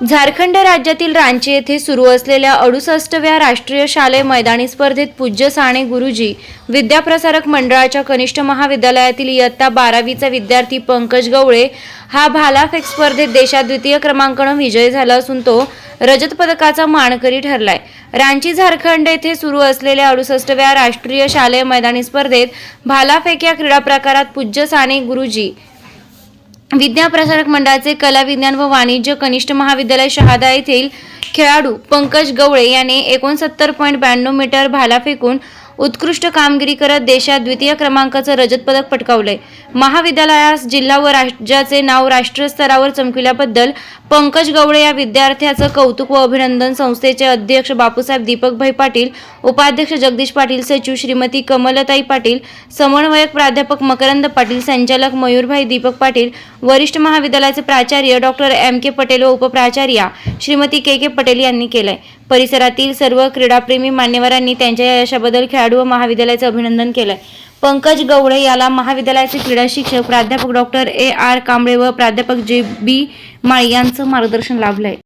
झारखंड राज्यातील रांची येथे सुरू असलेल्या अडुसष्टव्या राष्ट्रीय शालेय मैदानी स्पर्धेत पूज्य साने गुरुजी विद्याप्रसारक मंडळाच्या कनिष्ठ महाविद्यालयातील इयत्ता बारावीचा विद्यार्थी पंकज गवळे हा भालाफेक स्पर्धेत देशात द्वितीय क्रमांकानं विजयी झाला असून तो रजत पदकाचा मानकरी ठरलाय. रांची झारखंड येथे सुरू असलेल्या अडुसष्टव्या राष्ट्रीय शालेय मैदानी स्पर्धेत भालाफेक या क्रीडा प्रकारात पूज्य साने गुरुजी विद्याप्रसारक मंडळाचे कला विज्ञान व वाणिज्य कनिष्ठ महाविद्यालय शहादा येथील खेळाडू पंकज गवळे याने एकोणसत्तर पॉईंट ब्याण्णव मीटर भाला फेकून उत्कृष्ट कामगिरी करत देशात द्वितीय क्रमांकाचं रजत पदक पटकावलंय. महाविद्यालयास जिल्हा व राज्याचे नाव राष्ट्रीय स्तरावर चमकिल्याबद्दल पंकज गवळे या विद्यार्थ्याचं कौतुक व अभिनंदन संस्थेचे अध्यक्ष बापूसाहेब दीपकभाई पाटील उपाध्यक्ष जगदीश पाटील सचिव श्रीमती कमलताई पाटील समन्वयक प्राध्यापक मकरंद पाटील संचालक मयूरभाई दीपक पाटील वरिष्ठ महाविद्यालयाचे प्राचार्य डॉक्टर एम के पटेल व उपप्राचार्या श्रीमती के के पटेल यांनी केलंय. परिसरातील सर्व क्रीडाप्रेमी मान्यवरांनी त्यांच्या या यशाबद्दल खेळाडू व महाविद्यालयाचं अभिनंदन केलंय. पंकज गवळे याला महाविद्यालयाचे क्रीडा शिक्षक प्राध्यापक डॉक्टर ए आर कांबळे व प्राध्यापक जे बी माळी यांचं मार्गदर्शन लाभलंय.